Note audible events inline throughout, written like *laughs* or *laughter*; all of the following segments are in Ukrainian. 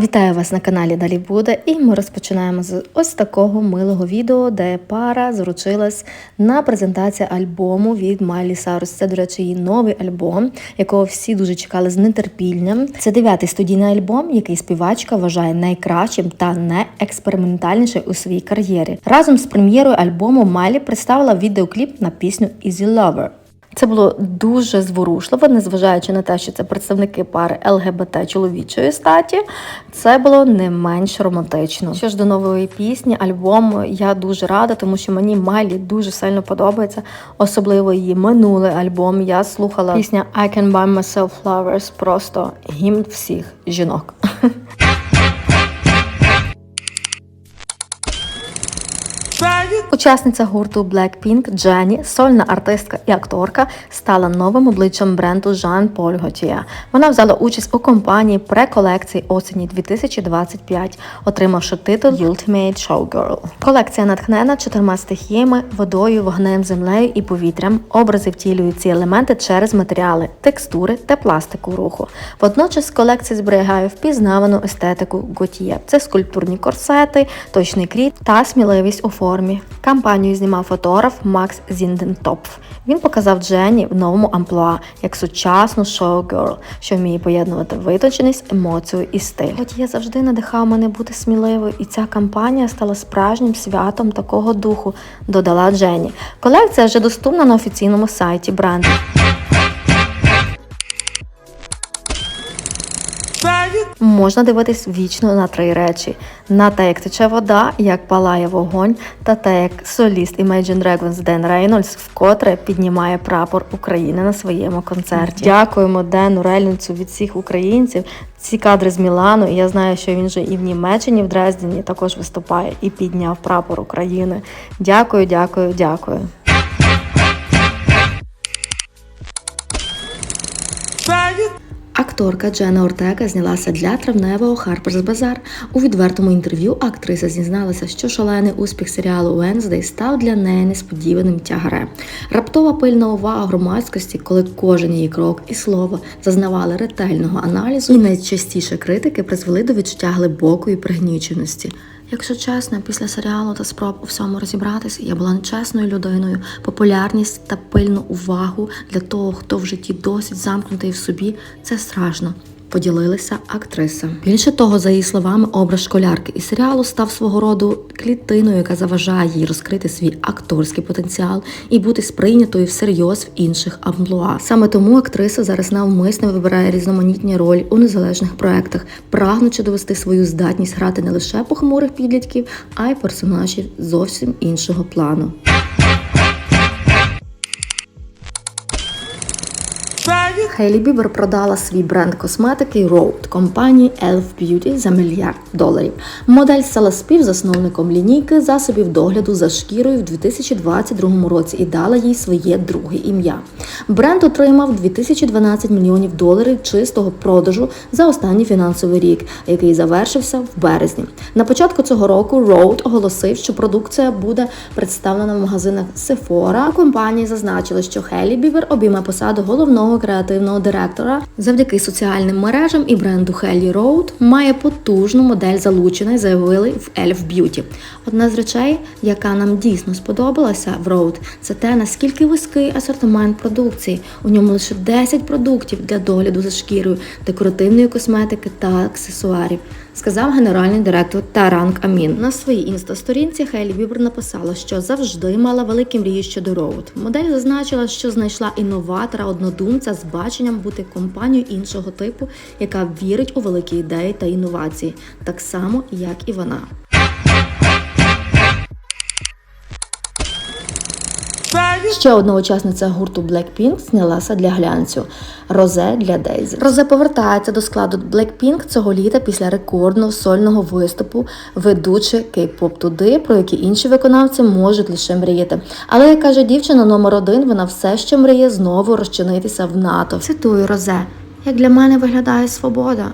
Вітаю вас на каналі Далі буде, і ми розпочинаємо з ось такого милого відео, де пара заручилась на презентації альбому від Майлі Сарус. Це, до речі, її новий альбом, якого всі дуже чекали з нетерпінням. Це дев'ятий студійний альбом, який співачка вважає найкращим та найекспериментальнішим у своїй кар'єрі. Разом з прем'єрою альбому Майлі представила відеокліп на пісню Easy Lover. Це було дуже зворушливо, незважаючи на те, що це представники пари ЛГБТ чоловічої статі. Це було не менш романтично. Що ж до нової пісні, альбому, я дуже рада, тому що мені Майлі дуже сильно подобається, особливо її минулий альбом. Я слухала пісня I Can Buy Myself Flowers, просто гімн всіх жінок. *laughs* Учасниця гурту Blackpink Дженні, сольна артистка і акторка, стала новим обличчям бренду Jean Paul Gaultier. Вона взяла участь у компанії преколекції осені 2025, отримавши титул Ultimate Showgirl. Колекція натхнена чотирма стихіями, водою, вогнем, землею і повітрям. Образи втілюють ці елементи через матеріали, текстури та пластику руху. Водночас колекція зберігає впізнавану естетику Готіє. Це скульптурні корсети, точний кріт та сміливість у формі. Кампанію знімав фотограф Макс Зіндентопф. Він показав Дженні в новому амплуа як сучасну шоу-герл, що вміє поєднувати витонченість, емоцію і стиль. Хоч я завжди надихав мене бути сміливою, і ця кампанія стала справжнім святом такого духу, додала Дженні. Колекція вже доступна на офіційному сайті бренду. Можна дивитись вічно на три речі: на те, як тече вода, як палає вогонь, та те, як соліст Imagine Dragons Ден Рейнольдс вкотре піднімає прапор України на своєму концерті. Дякуємо Дену Рейнольдсу від всіх українців. Ці кадри з Мілану. І я знаю, що він же і в Німеччині, в Дрездені також виступає і підняв прапор України. Дякую, дякую, дякую. Акторка Джена Ортега знялася для травневого Harper's Bazaar. У відвертому інтерв'ю актриса зізналася, що шалений успіх серіалу Wednesday став для неї несподіваним тягарем. Раптова пильна увага громадськості, коли кожен її крок і слово зазнавали ретельного аналізу, і найчастіше критики призвели до відчуття глибокої пригніченості. Якщо чесно, після серіалу та спроб у всьому розібратися, я була нечесною людиною. Популярність та пильну увагу для того, хто в житті досить замкнутий в собі, це страшно. Поділилася актриса. Більше того, за її словами, образ школярки із серіалу став свого роду клітиною, яка заважає їй розкрити свій акторський потенціал і бути сприйнятою всерйоз в інших амплуа. Саме тому актриса зараз навмисно вибирає різноманітні ролі у незалежних проектах, прагнучи довести свою здатність грати не лише похмурих підлітків, а й персонажів зовсім іншого плану. Хейлі Бібер продала свій бренд косметики Road компанії Elf Beauty за мільярд доларів. Модель стала співзасновником лінійки засобів догляду за шкірою в 2022 році і дала їй своє друге ім'я. Бренд отримав 2012 мільйонів доларів чистого продажу за останній фінансовий рік, який завершився в березні. На початку цього року Road оголосив, що продукція буде представлена в магазинах Sephora. Компанії зазначили, що Хейлі Бівер обійме посаду головного креативного директора завдяки соціальним мережам і бренду Helly Road має потужну модель залучений, заявили в Elf Beauty. Одна з речей, яка нам дійсно сподобалася в Road, це те, наскільки вузький асортимент продукції. У ньому лише 10 продуктів для догляду за шкірою, декоративної косметики та аксесуарів. Сказав генеральний директор Таранг Амін. На своїй інстасторінці Хейлі Бібер написала, що завжди мала великі мрії щодо Роуд. Модель зазначила, що знайшла інноватора, однодумця з баченням бути компанією іншого типу, яка вірить у великі ідеї та інновації, так само як і вона. Ще одна учасниця гурту Blackpink знялася для глянцю Розе для Дейзі. Розе повертається до складу Blackpink цього літа після рекордного сольного виступу, ведучи кей-поп туди, про які інші виконавці можуть лише мріяти. Але як каже дівчина номер один, вона все ще мріє знову розчинитися в НАТО. Цитую Розе. Як для мене виглядає свобода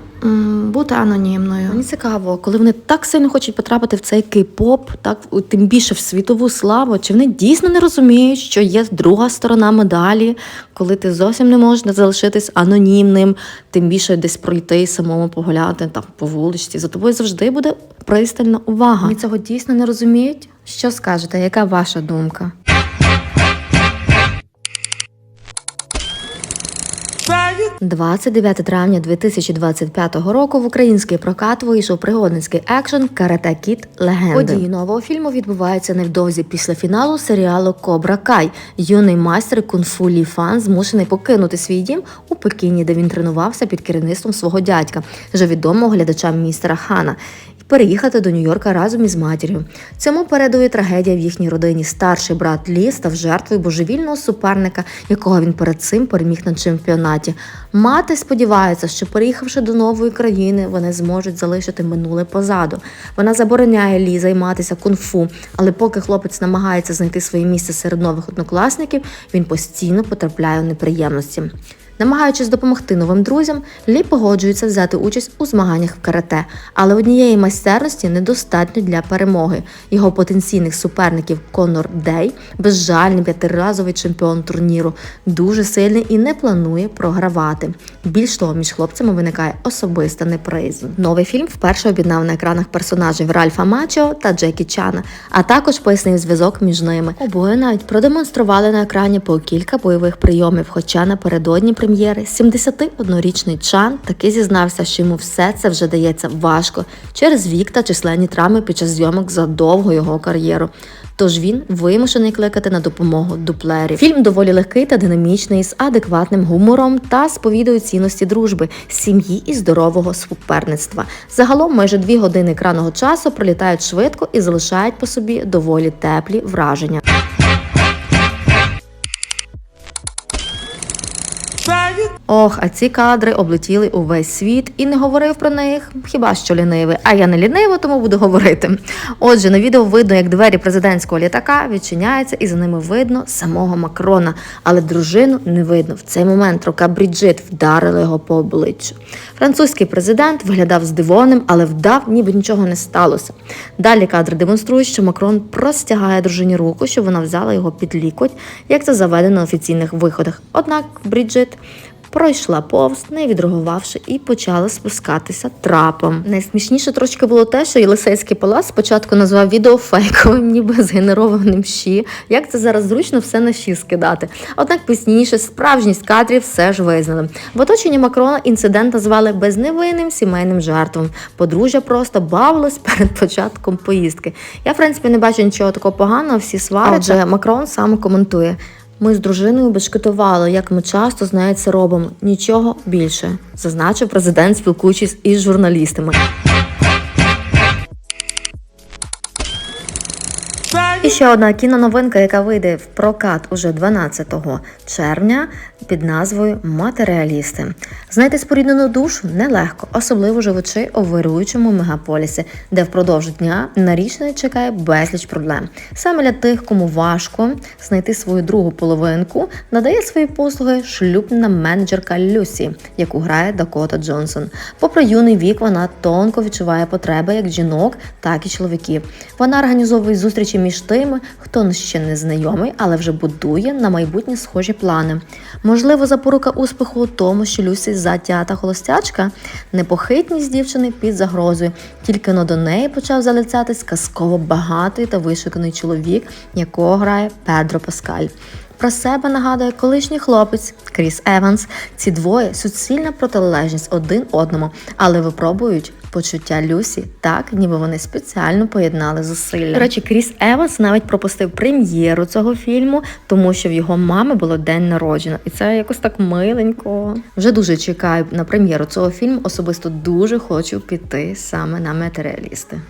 бути анонімною. Мені цікаво, коли вони так сильно хочуть потрапити в цей кей-поп, так тим більше в світову славу, чи вони дійсно не розуміють, що є друга сторона медалі, коли ти зовсім не можеш залишитись анонімним, тим більше десь пройти і самому погуляти там по вуличці. За тобою завжди буде пристальна увага. Вони цього дійсно не розуміють. Що скажете? Яка ваша думка? 29 травня 2025 року в український прокат вийшов пригодницький екшен Карате Кіт Легенди. Події нового фільму відбуваються невдовзі після фіналу серіалу Кобра Кай. Юний майстер кунг-фу Лі Фан змушений покинути свій дім у Пекіні, де він тренувався під керівництвом свого дядька, вже відомого глядачам містера Хана. Переїхати до Нью-Йорка разом із матір'ю. Цьому передує трагедія в їхній родині. Старший брат Лі став жертвою божевільного суперника, якого він перед цим переміг на чемпіонаті. Мати сподівається, що переїхавши до нової країни, вони зможуть залишити минуле позаду. Вона забороняє Лі займатися кунг-фу, але поки хлопець намагається знайти своє місце серед нових однокласників, він постійно потрапляє у неприємності. Намагаючись допомогти новим друзям, Лі погоджується взяти участь у змаганнях в карате, але однієї майстерності недостатньо для перемоги. Його потенційних суперників Конор Дей, безжальний п'ятиразовий чемпіон турніру, дуже сильний і не планує програвати. Більш того, між хлопцями виникає особиста неприязнь. Новий фільм вперше об'єднав на екранах персонажів Ральфа Мачо та Джекі Чана, а також пояснив зв'язок між ними. Обоє навіть продемонстрували на екрані по кілька бойових прийомів. Хоча напередодні прем'єри 71-річний Чан таки зізнався, що йому все це вже дається важко через вік та численні травми під час зйомок за довгу його кар'єру. Тож він вимушений кликати на допомогу дуплерів. Фільм доволі легкий та динамічний, з адекватним гумором та сповідує цінності дружби, сім'ї і здорового суперництва. Загалом майже дві години екранного часу пролітають швидко і залишають по собі доволі теплі враження. Ох, а ці кадри облетіли увесь світ і не говорив про них, хіба що лінивий. А я не лінива, тому буду говорити. Отже, на відео видно, як двері президентського літака відчиняються, і за ними видно самого Макрона. Але дружину не видно. В цей момент рука Бріджит вдарила його по обличчю. Французький президент виглядав здивованим, але вдав, ніби нічого не сталося. Далі кадри демонструють, що Макрон простягає дружині руку, щоб вона взяла його під лікоть, як це заведено на офіційних виходах. Однак Бріджит пройшла повз, не відреагувавши, і почала спускатися трапом. Найсмішніше трошки було те, що Єлисейський палац спочатку назвав відео фейковим, *laughs* ніби згенерованим щі. Як це зараз зручно все на щі скидати. Однак пізніше справжність кадрів все ж визнали. В оточенні Макрона інцидент назвали безневинним сімейним жартом. Подружжя просто бавилось перед початком поїздки. Я, в принципі, не бачу нічого такого поганого, всі сваряться. Адже Макрон сам коментує. Ми з дружиною бешкетували, як ми часто з нею це робимо. Нічого більше, зазначив президент, спілкуючись із журналістами. І ще одна кіноновинка, яка вийде в прокат уже 12 червня під назвою Матеріалісти. Знайти споріднену душу нелегко, особливо живучи у вируючому мегаполісі, де впродовж дня нарічний чекає безліч проблем. Саме для тих, кому важко знайти свою другу половинку, надає свої послуги шлюбна менеджерка Люсі, яку грає Дакота Джонсон. Попри юний вік, вона тонко відчуває потреби як жінок, так і чоловіків. Вона організовує зустрічі між тими, хто ще не знайомий, але вже будує на майбутнє схожі плани. Можливо, запорука успіху у тому, що Люсі затята холостячка, непохитність дівчини під загрозою. Тільки но до неї почав залицятись казково багатий та вишуканий чоловік, якого грає Педро Паскаль. Про себе нагадує колишній хлопець Кріс Еванс. Ці двоє суцільна протилежність один одному, але випробують почуття Люсі так, ніби вони спеціально поєднали зусилля. До Речі, Кріс Еванс навіть пропустив прем'єру цього фільму, тому що в його мами було день народження, і це якось так миленько. Вже дуже чекаю на прем'єру цього фільму. Особисто дуже хочу піти саме на матеріалісти.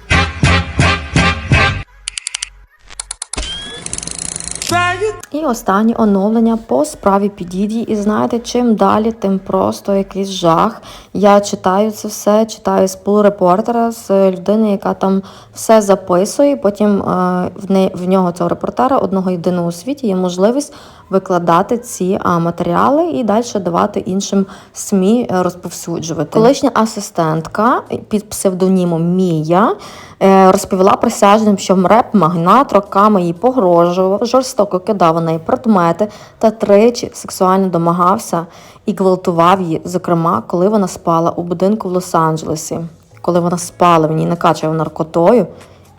І останнє оновлення по справі Підідії. І знаєте, чим далі, тим просто якийсь жах. Я читаю це все, читаю з пул-репортера, з людини, яка там все записує. Потім е, в нього цього репортера, одного єдиного у світі, є можливість викладати ці матеріали і далі давати іншим СМІ е, розповсюджувати. Колишня асистентка під псевдонімом Мія е, розповіла присяжним, що МРЕП-магнат роками їй погрожував, жорстоко кидав у неї предмети та тричі сексуально домагався і гвалтував її, зокрема, коли вона спала у будинку в Лос-Анджелесі. Коли вона спала, він її накачував наркотою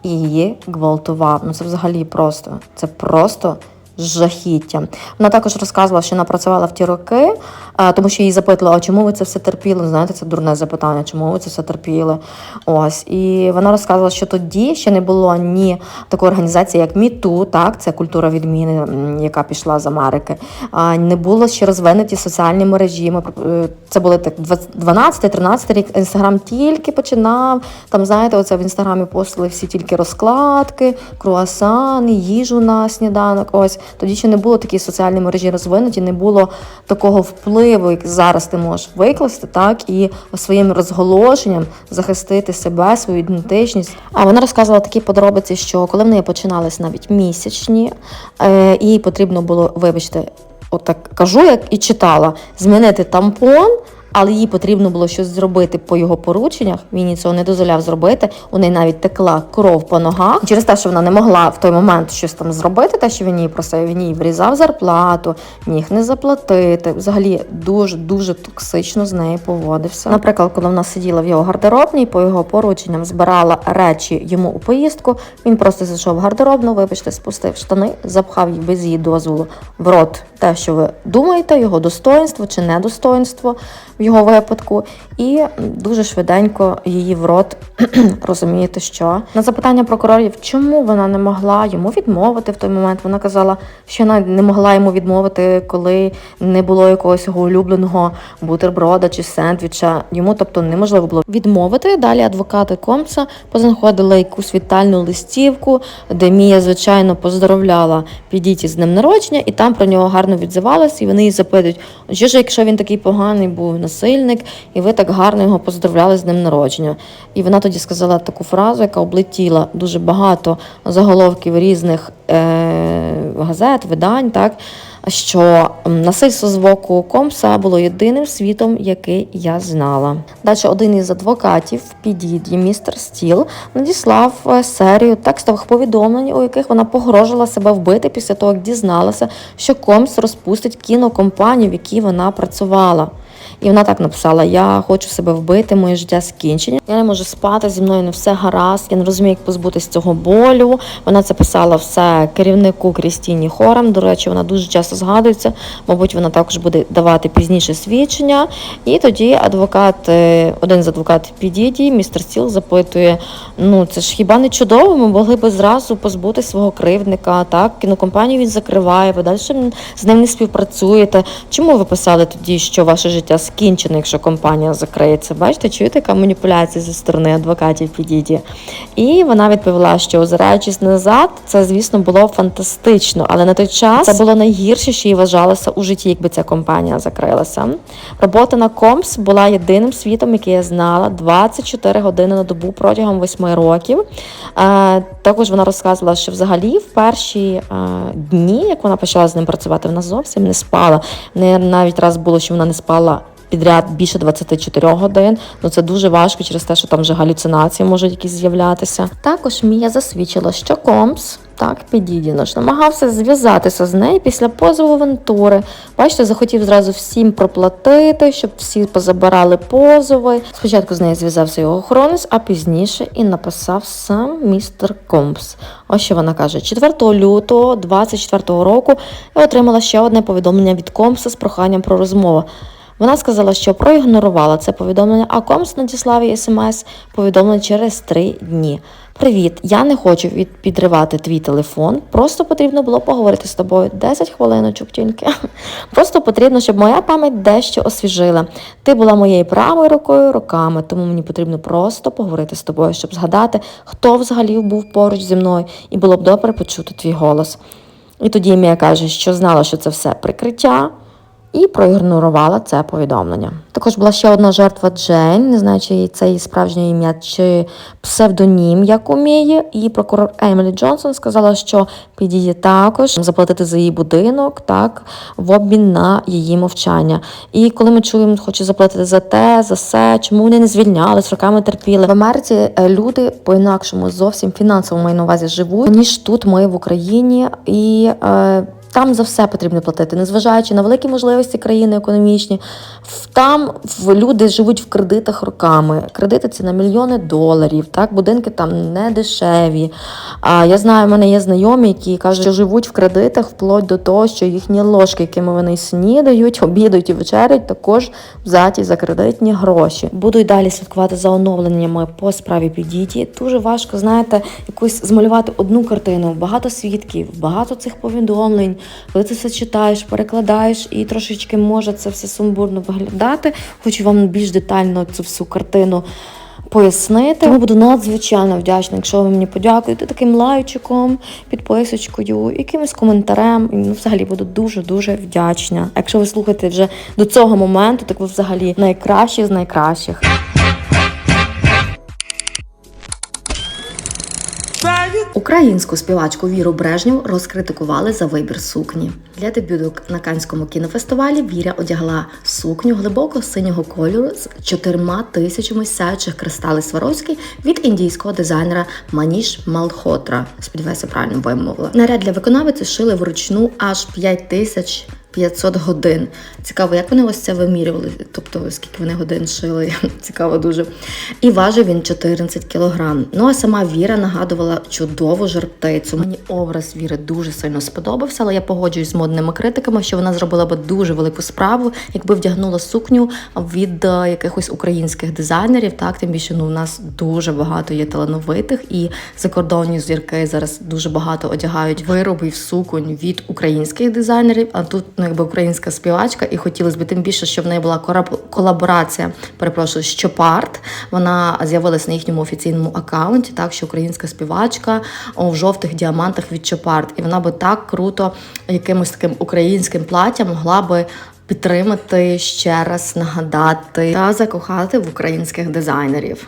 і її гвалтував. Ну це взагалі просто. Це просто жахіття. Вона також розказувала, що вона працювала в ті роки, е, тому що її запитували, а чому ви це все терпіли? Знаєте, це дурне запитання, чому ви це все терпіли? Ось. І вона розказувала, що тоді ще не було ні такої організації, як МІТУ, так, це культура відміни, яка пішла з Америки. Не було ще розвинуті соціальні мережі. Е, це були так 12-13 рік. Інстаграм тільки починав. Там, знаєте, оце в інстаграмі постили всі тільки розкладки, круасани, їжу на сніданок. Ось тоді ще не було такі соціальні мережі розвинуті, не було такого впливу, як зараз ти можеш викласти, так і своїм розголошенням захистити себе, свою ідентичність. А вона розказувала такі подробиці, що коли в неї починались навіть місячні, е, їй потрібно було, вибачте, отак кажу, як і читала, змінити тампон. Але їй потрібно було щось зробити по його порученнях. Він їй цього не дозволяв зробити. У неї навіть текла кров по ногах. Через те, що вона не могла в той момент щось там зробити, те, що він їй просив, він їй врізав зарплату, міг не заплатити. Взагалі дуже дуже токсично з нею поводився. Наприклад, коли вона сиділа в його гардеробній, по його порученням збирала речі йому у поїздку. Він просто зайшов в гардеробну, вибачте, спустив штани, запхав їй без її дозволу в рот те, що ви думаєте, його достоинство чи недостоинство його випадку, і дуже швиденько її в рот *clears throat* розумієте, що на запитання прокурорів, чому вона не могла йому відмовити в той момент. Вона казала, що вона не могла йому відмовити, коли не було якогось його улюбленого бутерброда чи сендвіча. Йому, тобто, неможливо було відмовити. Далі адвокати Комса познаходили якусь вітальну листівку, де Мія, звичайно, поздоровляла Підіті з днем народження, і там про нього гарно відзивалися, і вони її запитують, що ж, якщо він такий поганий був насильник, і ви так гарно його поздоровляли з днем народження. І вона тоді сказала таку фразу, яка облетіла дуже багато заголовків різних е- газет, видань, так що насильство з боку Комса було єдиним світом, який я знала. Далі один із адвокатів підіді, містер Стіл, надіслав е, серію текстових повідомлень, у яких вона погрожувала себе вбити після того, як дізналася, що Комс розпустить кінокомпанію, в якій вона працювала. І вона так написала: Я хочу себе вбити, моє життя скінчення. Я не можу спати, зі мною не все гаразд. Я не розумію, як позбутися цього болю. Вона це писала все керівнику Крістіні Хорам. До речі, вона дуже часто згадується. Мабуть, вона також буде давати пізніше свідчення. І тоді адвокат, е, один з адвокатів Підіді, містер Стіл, запитує: ну це ж хіба не чудово? Ми могли би зразу позбути свого кривдника. Так, кінокомпанію він закриває, ви далі з ним не співпрацюєте. Чому ви писали тоді, що ваше життя скінчено, якщо компанія закриється? Бачите, чуєте, яка маніпуляція зі сторони адвокатів Підіді? І вона відповіла, що озираючись назад, це звісно було фантастично, але на той час це було найгірше, що їй вважалося у житті, якби ця компанія закрилася. Робота на Компс була єдиним світом, який я знала 24 години на добу протягом 8 років. Е, Також вона розказувала, що взагалі в перші е, дні, як вона почала з ним працювати, вона зовсім не спала. В неї навіть раз було, що вона не спала. Підряд більше 24 годин. Ну це дуже важко через те, що там вже галюцинації можуть якісь з'являтися. Також Мія засвідчила, що Компс так підідінош намагався зв'язатися з нею після позову Вентури. Бачите, захотів зразу всім проплатити, щоб всі позабирали позови. Спочатку з нею зв'язався його охоронець, а пізніше і написав сам містер Компс. Ось що вона каже: 4 лютого 24 року я отримала ще одне повідомлення від Компса з проханням про розмову. Вона сказала, що проігнорувала це повідомлення, а Комс надіслав їй смс повідомлення через три дні. Привіт, я не хочу підривати твій телефон. Просто потрібно було поговорити з тобою 10 хвилиночок тільки. *laughs* Просто потрібно, щоб моя пам'ять дещо освіжила. Ти була моєю правою рукою роками, тому мені потрібно просто поговорити з тобою, щоб згадати, хто взагалі був поруч зі мною, і було б добре почути твій голос. І тоді Мія каже, що знала, що це все прикриття і проігнорувала це повідомлення. Також була ще одна жертва Джейн, не знаю, чи це її справжнє ім'я, чи псевдонім, як уміє. І прокурор Емілі Джонсон сказала, що підійде також заплатити за її будинок, так, в обмін на її мовчання. І коли ми чуємо, хоче заплатити за те, за все, чому вони не звільнялись, роками терпіли. В Америці е, люди по-інакшому зовсім фінансово маю на увазі живуть, ніж тут ми в Україні. І е, там за все потрібно платити, незважаючи на великі можливості країни економічні. Там люди живуть в кредитах роками. Кредити це на мільйони доларів. Так, будинки там не дешеві. А я знаю, в мене є знайомі, які кажуть, що живуть в кредитах вплоть до того, що їхні ложки, якими вони снідають, обідають і вечерять, також взяті за кредитні гроші. Буду й далі слідкувати за оновленнями по справі Підіті. Дуже важко, знаєте, якусь змалювати одну картину, багато свідків, багато цих повідомлень. Коли ти все читаєш, перекладаєш, і трошечки може це все сумбурно виглядати. Хочу вам більш детально цю всю картину пояснити. Тому буду надзвичайно вдячна, якщо ви мені подякуєте таким лайчиком, підписочкою, якимось коментарем. Ну, взагалі буду дуже дуже вдячна. Якщо ви слухаєте вже до цього моменту, так ви взагалі найкращі з найкращих. Українську співачку Віру Брежню розкритикували за вибір сукні. Для дебюту на Канському кінофестивалі Віра одягла сукню глибоко синього кольору з чотирма тисячами сяючих кристалей Сваровський від індійського дизайнера Маніш Малхотра. Сподіваюся, правильно вимовила. Наряд для виконавиці шили вручну аж 5 тисяч 500 годин. Цікаво, як вони ось це вимірювали, тобто скільки вони годин шили. *laughs* Цікаво дуже. І важив він 14 кілограм. Ну а сама Віра нагадувала чудову жартицю. Мені образ Віри дуже сильно сподобався, але я погоджуюсь з модними критиками, що вона зробила би дуже велику справу, якби вдягнула сукню від е, якихось українських дизайнерів. Так, тим більше ну у нас дуже багато є талановитих і закордонні зірки зараз дуже багато одягають виробів суконь від українських дизайнерів. А тут якби українська співачка, і хотілося б тим більше, щоб в неї була колаборація. Перепрошую, з Чопарт. Вона з'явилася на їхньому офіційному аккаунті, так що українська співачка в жовтих діамантах від Чопарт. І вона би так круто якимось таким українським платтям могла би. Підтримати ще раз нагадати та закохати в українських дизайнерів.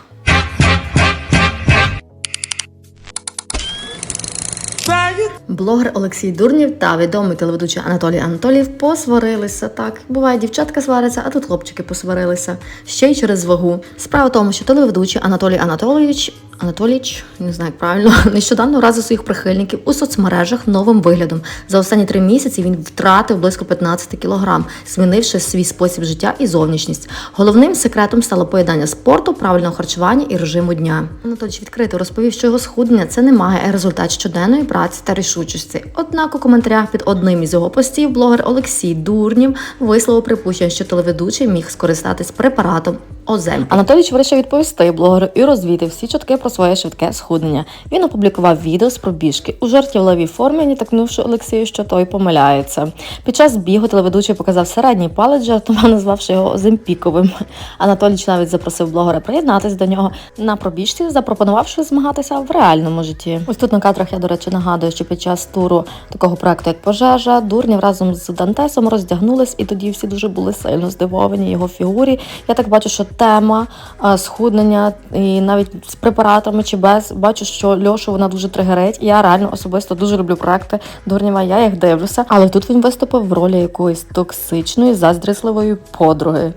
Блогер Олексій Дурнів та відомий телеведучий Анатолій Анатоліїв посварилися. Так, буває, дівчатка свариться, а тут хлопчики посварилися. Ще й через вагу. Справа в тому, що телеведучий Анатолій Анатолійович. Анатолійович, не знаю як правильно, *laughs* нещодавно вразив своїх прихильників у соцмережах новим виглядом. За останні три місяці він втратив близько 15 кілограм, змінивши свій спосіб життя і зовнішність. Головним секретом стало поєднання спорту, правильного харчування і режиму дня. Анатолійович відкрито розповів, що його схуднення це не має результат щоденної праці та рішучості. Однак у коментарях під одним із його постів блогер Олексій Дурнів висловив припущення, що телеведучий міг скористатись препаратом Озем. Анатолійович вирішив відповісти блогеру і розвіяти всі чутки про своє швидке схуднення. Він опублікував відео з пробіжки у жартівливій формі, натякнувши Олексію, що той помиляється. Під час бігу телеведучий показав середній палець, жартома назвавши його Оземпіковим. Анатолійович навіть запросив блогера приєднатись до нього на пробіжці, запропонувавши змагатися в реальному житті. Ось тут на кадрах я, до речі, нагадую, що під час туру такого проекту, як пожежа, Дурнів разом з Дантесом роздягнулись, і тоді всі дуже були сильно здивовані його фігурі. Я так бачу, що тема схуднення і навіть з препаратами чи без бачу, що Льошу вона дуже тригерить. Я реально особисто дуже люблю проекти Дурнєва. Я їх дивлюся, але тут він виступив в ролі якоїсь токсичної, заздрісливої подруги.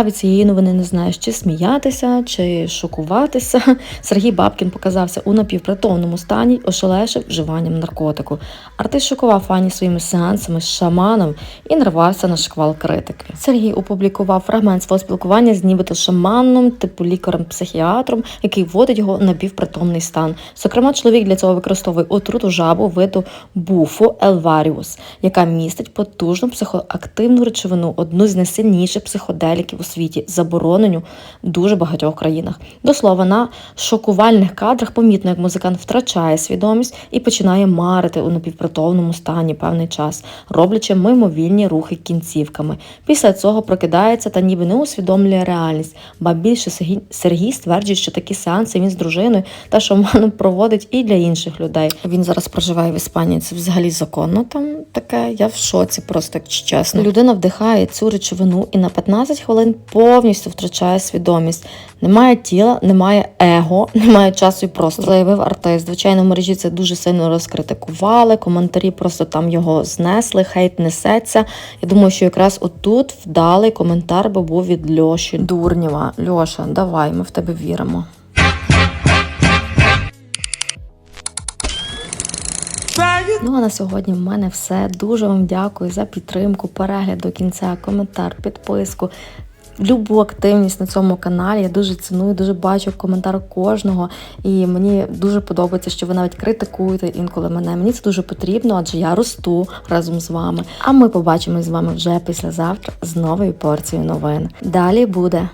А від цієї новини не знаєш, чи сміятися, чи шокуватися. *laughs* Сергій Бабкін показався у напівпритомному стані, ошелешив вживанням наркотику. Артист шокував фані своїми сеансами з шаманом і нарвався на шквал критики. Сергій опублікував фрагмент свого спілкування з нібито шаманом, типу лікарем-психіатром, який вводить його напівпритомний стан. Зокрема, чоловік для цього використовує отруту жабу виду буфо елваріус, яка містить потужну психоактивну речовину, одну з найсильніших психоделіків у світі заборонені в дуже багатьох країнах. До слова, на шокувальних кадрах помітно, як музикант втрачає свідомість і починає марити у напівпритомному стані певний час, роблячи мимовільні рухи кінцівками. Після цього прокидається та ніби не усвідомлює реальність. Ба більше Сергій- стверджує, що такі сеанси він з дружиною та шаманом проводить і для інших людей. Він зараз проживає в Іспанії. Це взагалі законно там таке. Я в шоці, просто чесно. Людина вдихає цю речовину і на 15 хвилин повністю втрачає свідомість. Немає тіла, немає его, *laughs* немає часу і простору. Заявив артист. Звичайно, в мережі це дуже сильно розкритикували. Коментарі просто там його знесли, хейт несеться. Я думаю, що якраз отут вдалий коментар би був від Льоші Дурнєва. Льоша, давай, ми в тебе віримо. Ну а на сьогодні в мене все. Дуже вам дякую за підтримку, перегляд до кінця, коментар, підписку. Любу активність на цьому каналі я дуже ціную, дуже бачу коментар кожного, і мені дуже подобається, що ви навіть критикуєте інколи мене. Мені це дуже потрібно, адже я росту разом з вами. А ми побачимось з вами вже післязавтра з новою порцією новин. Далі буде.